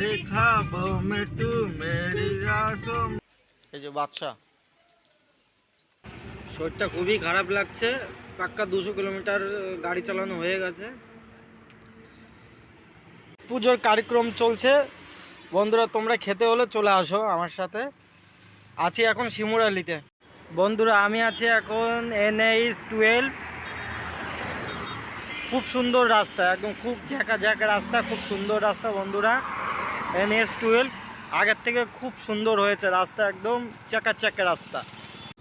মেরে খাব মেটু মেরে শরীরটা খুবই খারাপ লাগছে। পাক্কা দুশো কিলোমিটার গাড়ি চালানো হয়ে গেছে। পুজোর কার্যক্রম চলছে। বন্ধুরা তোমরা খেতে হলে চলে আসো আমার সাথে। আছি এখন শিমুরালিতে। বন্ধুরা আমি আছি এখন এনএইচ টুয়েলভ। খুব সুন্দর রাস্তা একদম খুব ঝাঁকা ঝাঁকা রাস্তা খুব সুন্দর রাস্তা বন্ধুরা। এনএস টুয়েলভ, আগের থেকে খুব সুন্দর হয়েছে রাস্তা, একদম চাকা চাকা রাস্তা।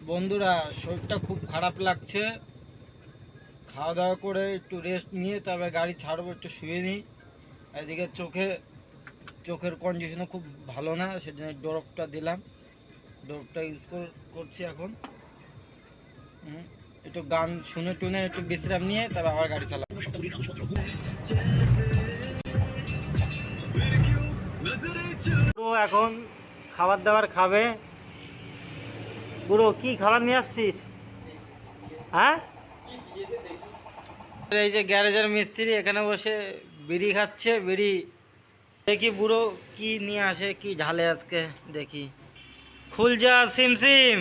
বন্ধুরা, শরীরটা খুব খারাপ লাগছে। খাওয়া দাওয়া করে একটু রেস্ট নিয়ে তবে গাড়ি ছাড়বো, একটু শুয়ে নিই। এদিকে চোখে, চোখের কন্ডিশনও খুব ভালো না, সেজন্য ড্রপটা দিলাম। ড্রপটা ইউজ করছি এখন। একটু গান শুনে টুনে একটু বিশ্রাম নিয়ে তারপর আবার গাড়ি চালাবো। খাবার দাবার খাবে? পুরো কি খাবার নিয়ে আসছিস? হ্যাঁ? এই যে গ্যারেজের মিস্ত্রি এখানে বসে বিড়ি খাচ্ছে বিড়ি। দেখি বুড়ো কি নিয়ে আসে কি ঢালে আজকে দেখি। খুলজা সিম সিম।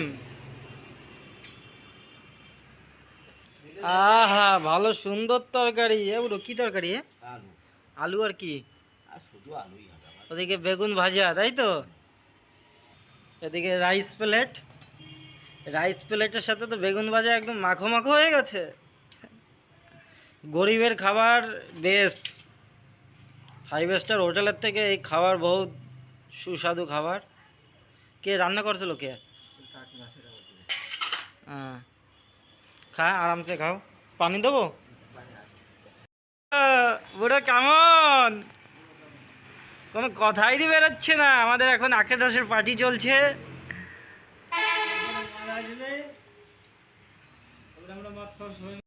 আহা ভালো সুন্দর তরকারি। এ বুড়ো কি তরকারি? আলু। আর কি? ওদিকে বেগুন ভাজা তাই তো? এদিকে রাইস প্লেট। রাইস প্লেটের সাথে তো বেগুন ভাজা একদম মাখো মাখো হয়ে গেছে। গরিবের খাবার বেস্ট ফাইভ স্টার হোটেলের থেকে এই খাবার বহুত সুস্বাদু খাবার। কে রান্না করছিল কে? হ্যাঁ। খা আরামসে খাও। পানি দেবো? বুড়ো কেমন? কোনো কথাই দিয়ে বেরোচ্ছে না। আমাদের এখন আখের রসের পার্টি চলছে।